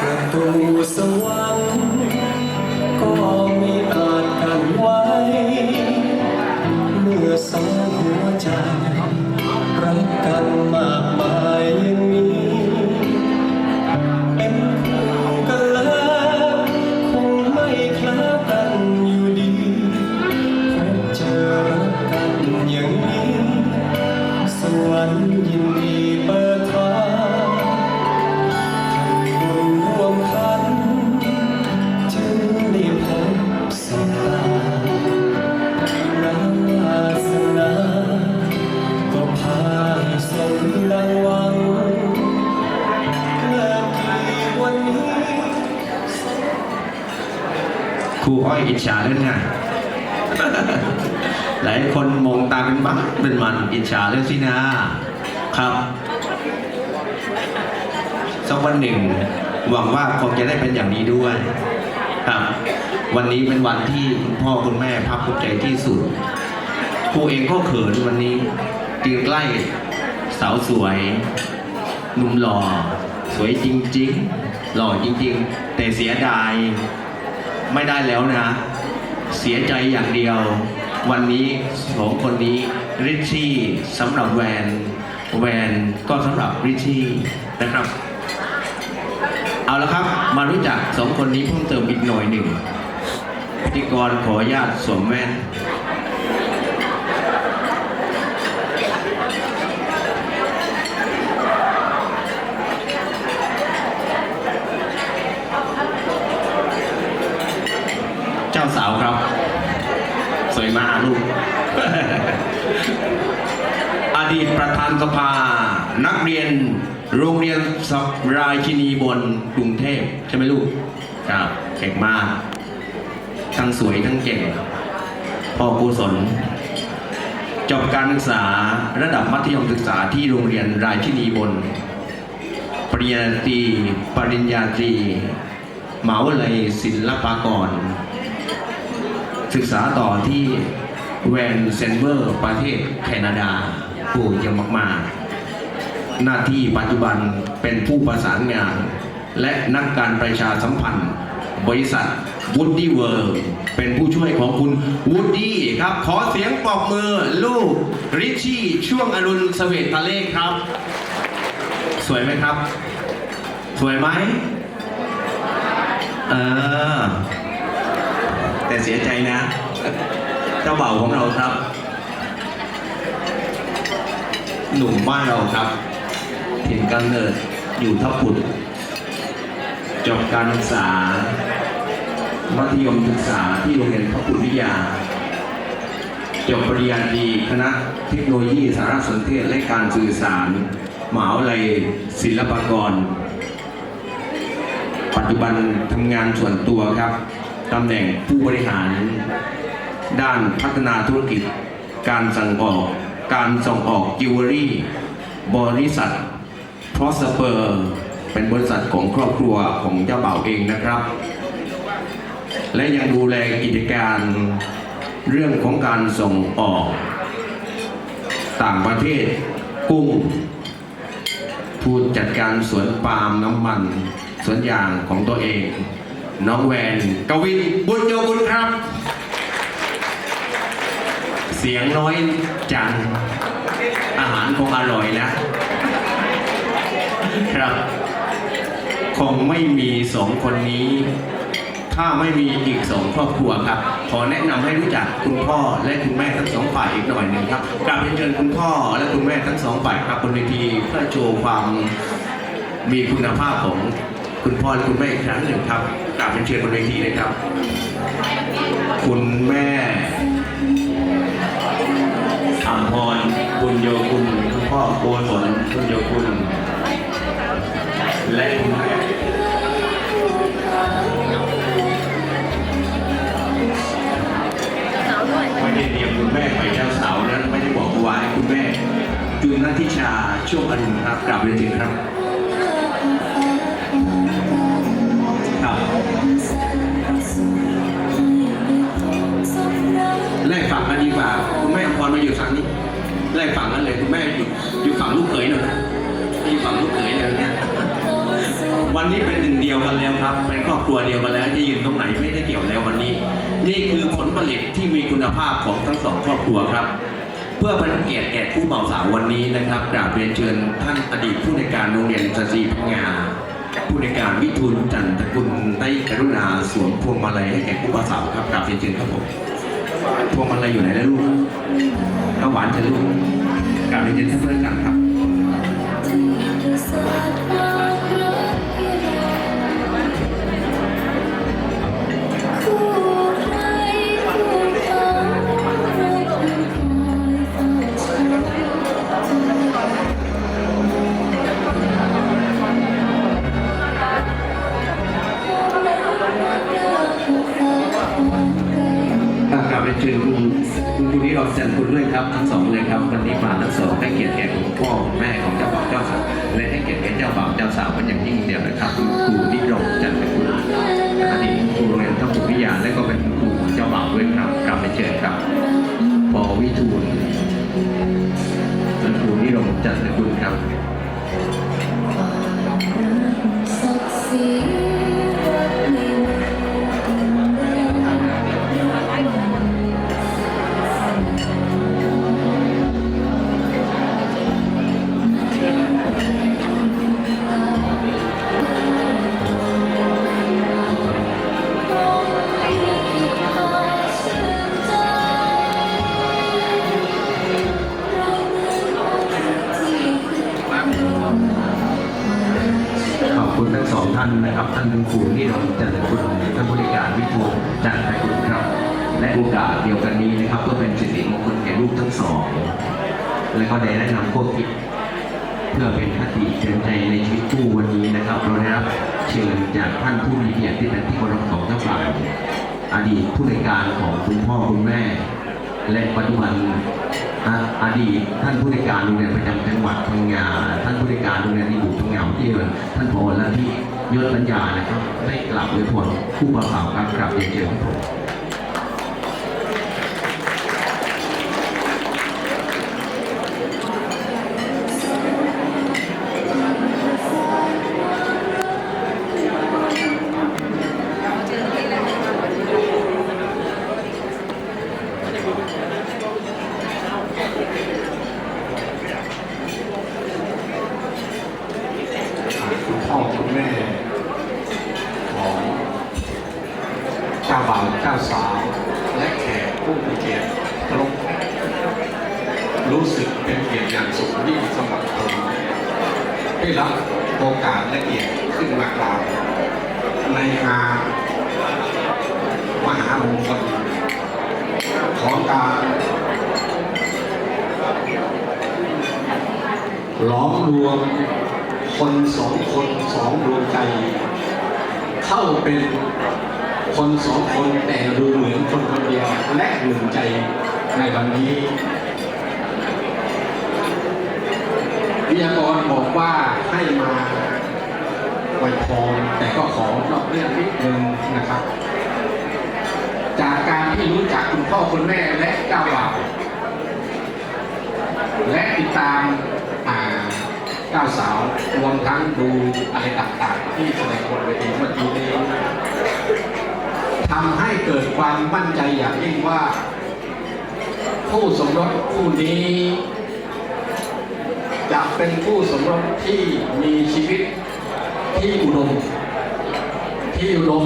ประตูสวรรค์ก็มีอาจกันไว้ เมื่อสองหัวใจรักกันมากมาย งตาเป็นบ้าเป็นมันอิจฉาเรื่องสินะครับ สักวันหนึ่ง หวังว่าคงจะได้เป็นอย่างนี้ด้วย ครับ วันนี้เป็นวันที่คุณพ่อคุณแม่ภาคภูมิใจที่สุดครูเองก็เขินวันนี้จึงใกล้สาวสวยหนุ่มหล่อ สวยจริง ๆ หล่อจริง ๆ แต่เสียดายไม่ได้แล้วนะ เสียใจอย่างเดียว วันนี้สองคนนี้ริชชี่สำหรับแวนแวนก็สำหรับริชชี่นะครับ เอาละครับมารู้จักสองคนนี้เพิ่มเติมอีกหน่อยหนึ่งพิธีกรขออนุญาตสวมแว่นเจ้าสาวครับ วยมากลูก อดีตประธานสภา นักเรียนโรงเรียนสราชินีบนกรุงเทพใช่ไหมลูก ครับเก่งมาก ทั้งสวยทั้งเก่ง พ่อกุศลจบการศึกษาระดับมัธยมศึกษาที่โรงเรียนรายชินีบน ปริญญาตรี ปริญญาตรีมหาวิทยาลัยศิลปากร ศึกษาต่อที่แวนเซนเวอร์ ประเทศแคนาดาผู้ยังมากๆ หน้าที่ปัจจุบันเป็นผู้ประสานงาน และนักการประชาสัมพันธ์ บริษัท Woody World เป็นผู้ช่วยของคุณ Woody ครับ ขอเสียงปรบมือลูกริชชี่ช่วงอรุณสเวตทะเลขครับ สวยไหมครับ สวยไหมเออ แต่เสียใจนะเจ้าบ่าวของเราครับ หนุ่มบ้านเราครับถิ่นกำเนิดอยู่ทับปุดจบการศึกษา มัธยมศึกษาที่โรงเรียนพระปุทวิทยา จบปริญญาตรีคณะเทคโนโลยีสารสนเทศและการสื่อสารมหาวิทยาลัยศิลปากร ปัจจุบันทำงานส่วนตัวครับ ตำแหน่งผู้บริหาร ด้านพัฒนาธุรกิจ การสั่งออก การส่งออกจิวเวลรี่ บริษัทพรอสเปอร์เป็นบริษัทของครอบครัวของเจ้าบ่าวเองนะครับ และยังดูแลกิจการเรื่องของการส่งออก ต่างประเทศกุ้งผู้จัดการสวนปาล์มน้ำมันสวนยางของตัวเอง น้องแวนกวินบุญโยกุลครับ เสียงน้อยจัง อาหารคงอร่อยนะ ครับ คงไม่มีสองคนนี้ ถ้าไม่มีอีกสองครอบครัวครับ ขอแนะนำให้รู้จักคุณพ่อและคุณแม่ทั้งสองฝ่ายอีกหน่อยหนึ่งครับกราบเรียนเชิญคุณพ่อและคุณแม่ทั้งสองฝ่ายครับบนเวทีเพื่อโชว์ความมีคุณภาพของ คุณพ่อและคุณแม่อีกครั้งหนึ่งครับกราบเรียนเชิญบนเวทีเลยครับ คุณแม่อัมพรบุญโยคุณคุณพ่อโกศลบุญโยคุณ และคุณแม่ไม่ได้เตรียมคุณแม่ไปเจ้าสาวนั้นไม่ได้บอกเอาไว้คุณแม่จุนนันทิชาช่วงอรุณครับกลับเรียนเชิญครับ ครับไล่ฝั่งกันดีกว่าคุณแม่อภรมาอยู่ฝั่งนี้ไล่ฝั่งกันเลยคุณแม่อยู่อยู่ฝั่งลูกเขยหน่อยนะอยู่ฝั่งลูกเขยเลยเนี่ยวันนี้เป็นหนึ่งเดียวกันแล้วครับ เป็นครอบครัวเดียวกันแล้วจะยืนตรงไหนไม่ได้เกี่ยวแล้ววันนี้ นี่คือผลผลิตที่มีคุณภาพของทั้งสองครอบครัวครับ เพื่อเป็นเกียรติแก่ผู้เบาสาววันนี้นะครับกราบเรียนเชิญท่านอดีตผู้ในการโรงเรียนสตรีพังงา ผู้ในการวิทูลจันตะกุลได้กรุณาสวมพวงมาลัยให้แก่ผู้เบาสาวครับกราบเรียนเชิญครับผมพวงมาลัยอยู่ไหนนะลูกน้าหวานเชิญลูกกราบเรียนเชิญท่านเพื่อนกันครับ เรียนเชิญคุณคุณคุณนิรจันทร์คุณด้วยครับทั้งสองเลยครับวันนี้มาทั้งสองให้เกียรติแก่คุณพ่อคุณแม่ของเจ้าบ่าวเจ้าสาวและให้เกียรติแก่เจ้าบ่าวเจ้าสาวเป็นอย่างยิ่งเดียวนะครับคุณครูนิรจันทร์คุณอดีตครูโรงเรียนทัพบุตรวิทยาและก็เป็นครูของเจ้าบ่าวด้วยครับกราบเรียนเชิญครับปอวิทูลและครูนิรจันทร์คุณครับ ท่านนะครับท่านคุณครูที่เราจันทคุณท่านบริการวิทูลจันทคุณครับ และโอกาสเดียวกันนี้นะครับ ก็เป็นสิริมงคลแก่ลูกทั้งสอง และก็ได้แนะนำข้อคิดเพื่อเป็นคติเตือนใจในชีวิตคู่วันนี้นะครับเราได้รับเชิญจากท่านผู้มีเกียรติที่เป็นที่เคารพของเจ้าบ่าวอดีตผู้ในการของคุณพ่อคุณแม่ และปัจจุบันอ่าอดีตท่านผู้ในการโรงเรียนประจำจังหวัดพังงาท่านผู้ในการโรงเรียนที่อยู่พังงาที่ท่านพอและที่ ยศปัญญานะครับได้กลับโดยพรผู้ประสาวครับกลับเรียนเชิญครับผม คุณพ่อคุณแม่ของเจ้าบ่าวเจ้าสาว และแขกผู้มีเกียรติครบรู้สึกเป็นเกียรติอย่างสูงยิ่งสำหรับผมได้รับโอกาสและเกียรติขึ้นมากล่าว ในงานมหามงคลของการล้อมรวมคนสองคนสองดวงใจ เข้าเป็นคนสองคนแต่ดูเหมือนคนคนเดียวและหนึ่งใจในวันนี้วิทยากรบอกว่าให้มา ไวยพรแต่ก็ขอนอกเรื่องนิดนึงนะครับ จากการที่รู้จักคุณพ่อคุณแม่และเจ้าบ่าวและติดตามอ่าเจ้าสาวรวมทั้งดูอะไรต่างๆ ที่แสดงบนเวทีเมื่อกี้นี้ทำให้เกิดความมั่นใจอย่างยิ่งว่าคู่สมรสคู่นี้จะเป็นคู่สมรสที่มีชีวิต ที่อุดม ที่อุดม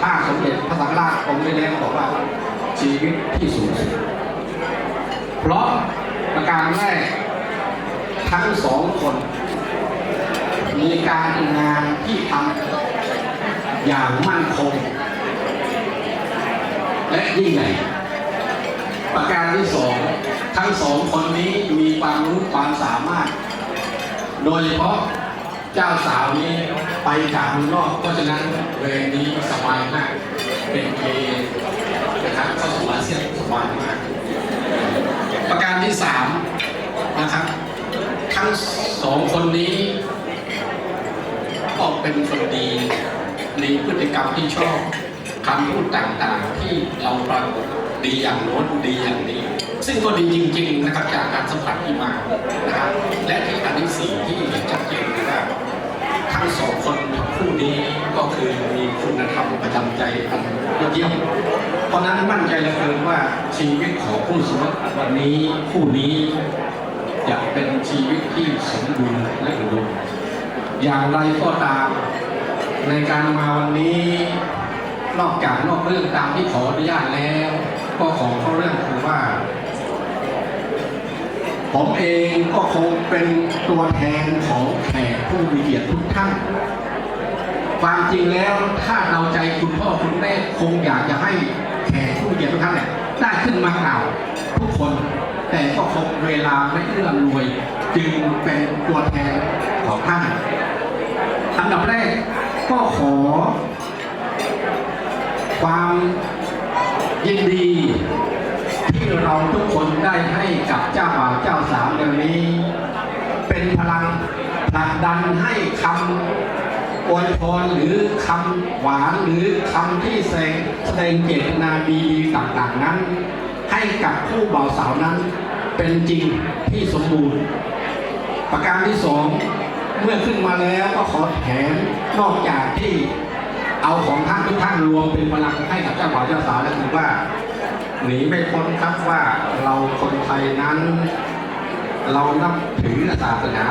ถ้าสมเด็จพระสังฆราชองค์ได้แล้วบอกว่าชีวิตที่สูงสุดเพราะประการแรกทั้งสองคน มีการงานที่ทำอย่างมั่นคง และยิ่งใหญ่ประการที่สองทั้งสองคนนี้มีความรู้ความสามารถ โดยเฉพาะ เจ้าสาวนี้ไปจากเมืองนอกเพราะฉะนั้นเวรนี้สบายมาก เป็นเกย์นะครับเข้าสู่อาเซียนสบายมาก ประการที่สามนะครับทั้งสองคนนี้ก็เป็นคนดีมีพฤติกรรมที่ชอบคำพูดต่างๆ ที่เราปรากฏดีอย่างโน้นดีอย่างนี้ ซึ่งก็ดีจริง ๆ นะครับจากการสัมผัสที่มานะครับและที่อันที่สี่ที่เห็นชัดเจน ทั้งสองคนคู่นี้ก็คือมีคุณธรรมประจำใจอันยอดเยี่ยมเพราะนั้นมั่นใจเหลือเกินว่าชีวิตของผู้สมัครวันนี้ผู้นี้จะเป็นชีวิตที่สมบูรณ์และอุดมอย่างไรก็ตาม ในการมาวันนี้นอกจากนอกเรื่องตามที่ขออนุญาตแล้ว ก็ขอเข้าเรื่องคือว่า ผมเองก็คงเป็นตัวแทนของแขกผู้มีเกียรติทุกท่าน ความจริงแล้วถ้าเราใจคุณพ่อคุณแม่คงอยากจะให้แขกผู้มีเกียรติทุกท่านเนี่ยได้ขึ้นมากล่าวทุกคน แต่ก็คงเวลาไม่เอื้ออำนวย จึงเป็นตัวแทนของท่านอันดับแรกก็ขอ ความยินดี เราทุกคนได้ให้กับเจ้าบ่าวเจ้าสาวในวันนี้ เป็นพลังผลักดันให้คำอวยพรหรือคำหวานหรือคำที่แสดงแสดงเจตนาดีต่างๆนั้น ให้กับผู้บ่าวสาวนั้นเป็นจริงที่สมบูรณ์ ประการที่สองเมื่อขึ้นมาแล้วก็ขอแถมนอกจากที่เอาของท่านทุกท่านรวมเป็นพลังให้กับเจ้าบ่าวเจ้าสาวแล้วคือว่า หนีไม่พ้นครับว่าเราคนไทยนั้น เรานับถือศาสนา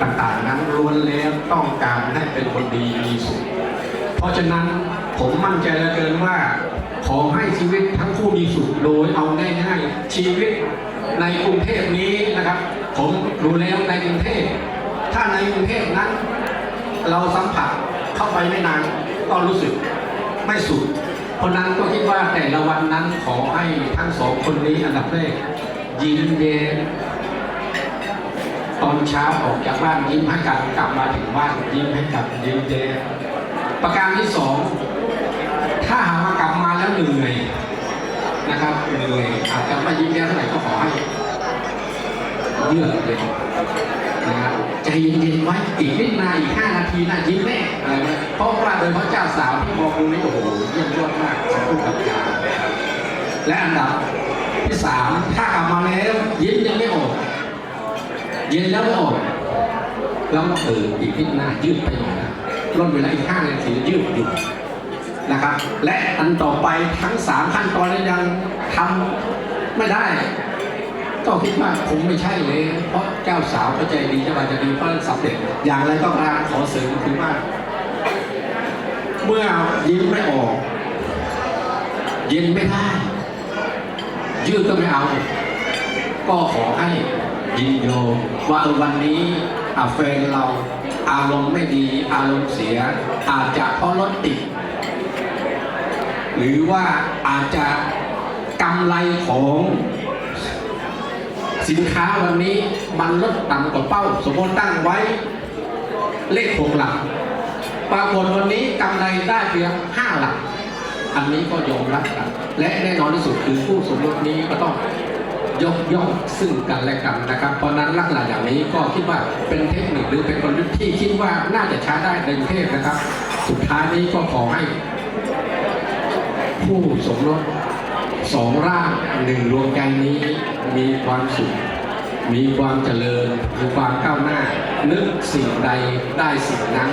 ต่างๆ นั้นล้วนแล้วต้องการให้เป็นคนดีมีสุขเพราะฉะนั้นผมมั่นใจเหลือเกินว่า ขอให้ชีวิตทั้งคู่มีสุขโดยเอาง่ายๆชีวิตในกรุงเทพนี้นะครับ ผมรู้แล้วในกรุงเทพถ้าในกรุงเทพนั้น เราสัมผัสเข้าไปไม่นานก็รู้สึกไม่สุข เพราะนั้นก็คิดว่าแต่ละวันนั้นขอให้ทั้งสองคนนี้อันดับแรกยิ้มเย็นตอนเช้าออกจากบ้านยิ้มให้กันกลับมาถึงบ้านยิ้มให้กันยิ้มเจประการที่สองถ้าหากว่ากลับมาแล้วเหนื่อยนะครับเหนื่อยอาจจะไม่ยิ้มแย้เท่าไหร่ก็ขอให้ เยือกเลยนะครับใจเย็นๆไว้อีกนิดนาอีกห้านาทีนะยิ้มแน่อะไรนะเพราะว่าโดยพาะเจ้าสาวที่มองตรงนี้โอ้โหเยี่ยมยอดมากสมบูรณ์กับกาและอันดับที่สามถ้ากลับมาแล้วยิ้มยังไม่ออกเย็นแล้วไม่ออกแล้วเอออีกนิดหน้ายืดไปหน่อยนะลดเวลาอีกห้านาทียืดอยู่นะครับ และอันต่อไปทั้งสามขั้นตอนนี้ยังทำไม่ได้ ก็คิดว่าคงไม่ใช่เลย เพราะเจ้าสาวก็ใจดีจ้าบ่าจะดีเพราะสำเร็จอย่างไรก็ตามขอเสริมคือว่า เมื่อยิ้มไม่ออก เย็นไม่ได้ ยืดก็ไม่เอา ก็ขอให้ยินโยมว่าวันนี้อาแฟนเราอารมณ์ไม่ดี อารมณ์เสีย อาจจะเพราะรถติด หรือว่าอาจจะกำไรของ สินค้าวันนี้มันลดต่ำกว่าเป้า สมมติตั้งไว้เลขหกหลัก ปรากฏวันนี้กำไรได้เพียงห้าหลัก อันนี้ก็ยอมรับกัน และแน่นอนที่สุดคือผู้สมรสนี้ก็ต้องยกย่องซึ่งกันและกันนะครับ เพราะนั้นลักษณะอย่างนี้ก็คิดว่าเป็นเทคนิคหรือเป็นกลยุทธ์ที่คิดว่าน่าจะใช้ได้ในกรุงเทพนะครับ สุดท้ายนี้ก็ขอให้ ผู้สมรส สองร่างหนึ่งดวงใจนี้มีความสุข มีความเจริญ มีความก้าวหน้า นึกสิ่งใดได้สิ่งนั้น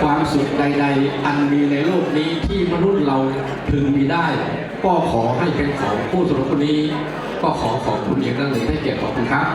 ความสุขใด ๆ อันมีในโลกนี้ที่มนุษย์เราพึงมีได้ ก็ขอให้เป็นของผู้สมรคนนี้ ก็ขอขอบคุณอีกครั้งหนึ่งให้เกียรติขอบคุณครับ